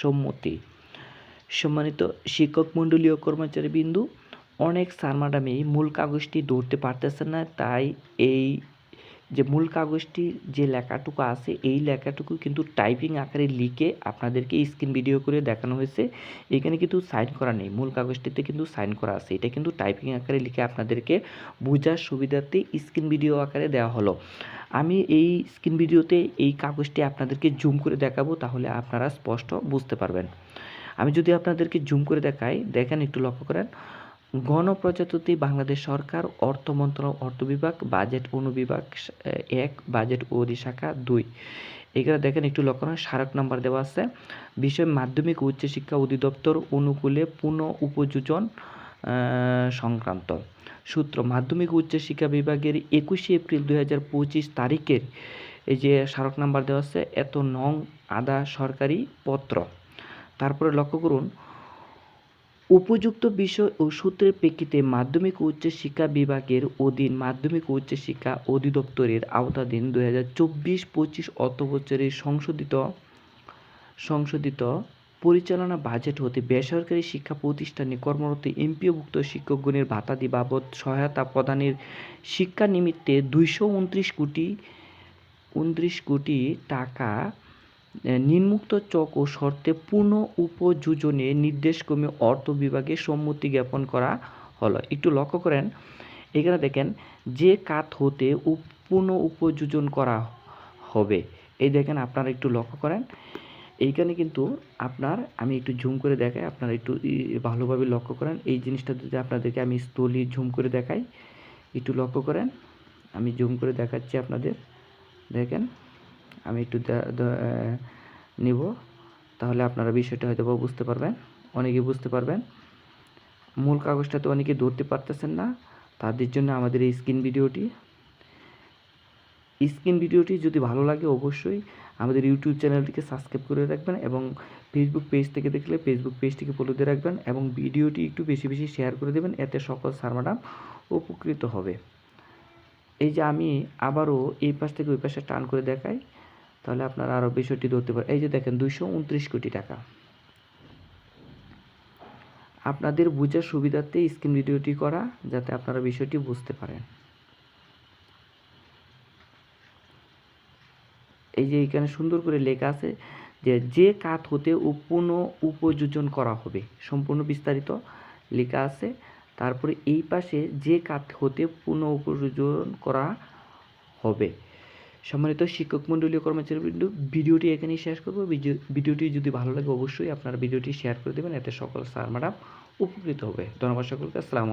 সম্মতি। সম্মানিত শিক্ষক মণ্ডলীয় ও কর্মচারী বিন্দু অনেক স্যার ম্যাডামই মূল কাগজটি ধরতে পারতেছে না, তাই এই যে মূল কাগজটি যে লেখাটুকু আছে, এই লেখাটুকু কিন্তু টাইপিং আকারে লিখে আপনাদেরকে স্ক্রিন ভিডিও করে দেখানো হয়েছে। এখানে কিন্তু সাইন করা নেই। মূল কাগজটিতে কিন্তু সাইন করা আছে। এটা কিন্তু টাইপিং আকারে লিখে আপনাদেরকে বোঝার সুবিধার্থে স্ক্রিন ভিডিও আকারে দেওয়া হলো। আমি এই স্ক্রিন ভিডিওতে এই কাগজটি আপনাদেরকে জুম করে দেখাবো, তাহলে আপনারা স্পষ্ট বুঝতে পারবেন। আমি যদি আপনাদেরকে জুম করে দেখাই, দেখেন একটু লক্ষ্য করেন। গণপ্রজাতন্ত্রী বাংলাদেশ সরকার, অর্থ মন্ত্রণালয়, অর্থ বিভাগ, বাজেট অনুবিভাগ, এক, বাজেট অধিশাখা দুই। এখানে দেখেন, একটু লক্ষ্য করেন, স্মারক নাম্বার দেওয়া আছে। বিষয় মাধ্যমিক উচ্চশিক্ষা অধিদপ্তর অনুকূলে পুনঃ উপযোজন সংক্রান্ত। সূত্র, মাধ্যমিক উচ্চশিক্ষা বিভাগের একুশে এপ্রিল দুই হাজার পঁচিশ তারিখের এই যে স্মারক নাম্বার দেওয়া আছে, এত নং আদা সরকারি পত্র। তারপরে লক্ষ্য করুন উপযুক্ত বিষয় ও সূত্রের প্রেক্ষিতে মাধ্যমিক ও উচ্চশিক্ষা বিভাগের অধীন মাধ্যমিক ও উচ্চশিক্ষা অধিদপ্তরের আওতাধীন দুই হাজার চব্বিশ পঁচিশ অর্থবছরের সংশোধিত সংশোধিত পরিচালনা বাজেট হতে বেসরকারি শিক্ষা প্রতিষ্ঠানে কর্মরত এমপিওভুক্ত শিক্ষকগণের ভাতাদি বাবদ সহায়তা প্রদানের শিক্ষা নিমিত্তে দুইশো উনত্রিশ কোটি উনত্রিশ কোটি টাকা নিম্নোক্ত চক ও শর্তে পূর্ণ উপযোজনে নির্দেশক্রমে অর্থ বিভাগে সম্মতি জ্ঞাপন করা হলো। একটু লক্ষ্য করেন, এখানে দেখেন, যে কাত হতে পূর্ণ উপযোজন করা হবে। এই দেখেন, আপনারা একটু লক্ষ্য করেন, এইখানে কিন্তু আপনার, আমি একটু ঝুম করে দেখাই, আপনারা একটু ভালোভাবে লক্ষ্য করেন। এই জিনিসটা যদি আপনাদেরকে আমি স্থলি ঝুম করে দেখাই, একটু লক্ষ্য করেন, আমি জুম করে দেখাচ্ছি আপনাদের, দেখেন। আমি একটু নিব। তাহলে আপনারা বিষয়টা হয়তো বুঝতে পারবেন অনেকে বুঝতে পারবেন। মূল কাগজটা তো অনেকে ধরতে পারতেছেন না, তাদের জন্য আমাদের এই স্ক্রিন ভিডিওটি। স্ক্রিন ভিডিওটি যদি ভালো লাগে অবশ্যই আমাদের ইউটিউব চ্যানেলটিকে সাবস্ক্রাইব করে রাখবেন এবং ফেসবুক পেজ থেকে দেখলে ফেসবুক পেজটিকে ফলো দিয়ে রাখবেন এবং ভিডিওটি একটু বেশি বেশি শেয়ার করে দেবেন, এতে সকল সার ম্যাডাম উপকৃত হবে। এই যে আমি আবারও এই পাশ থেকে ওই পাশে টান করে দেখাই। তাহলে আপনারা আরও বিষয়টি ধরতে পারেন এই যে দেখেন, দুইশো উনত্রিশ কোটি টাকা। আপনাদের বোঝার সুবিধার্থে স্ক্রিন ভিডিওটি করা, যাতে আপনারা বিষয়টি বুঝতে পারেন। এই যে এখানে সুন্দর করে লেখা আছে যে যে কাত হতে পুনঃ উপযোজন করা হবে। সম্পূর্ণ বিস্তারিত লেখা আছে। তারপরে এই পাশে যে কাত হতে পুনঃ উপযোজন করা হবে। সম্মানিত শিক্ষক মণ্ডলীয় কর্মচারী বিন্দু ভিডিওটি এখানেই শেষ করব। ভিডিওটি যদি ভালো লাগে অবশ্যই আপনারা ভিডিওটি শেয়ার করে দেবেন, এতে সকল স্যার, ম্যাডাম উপকৃত হবে। ধন্যবাদ সকলকে। আসসালামু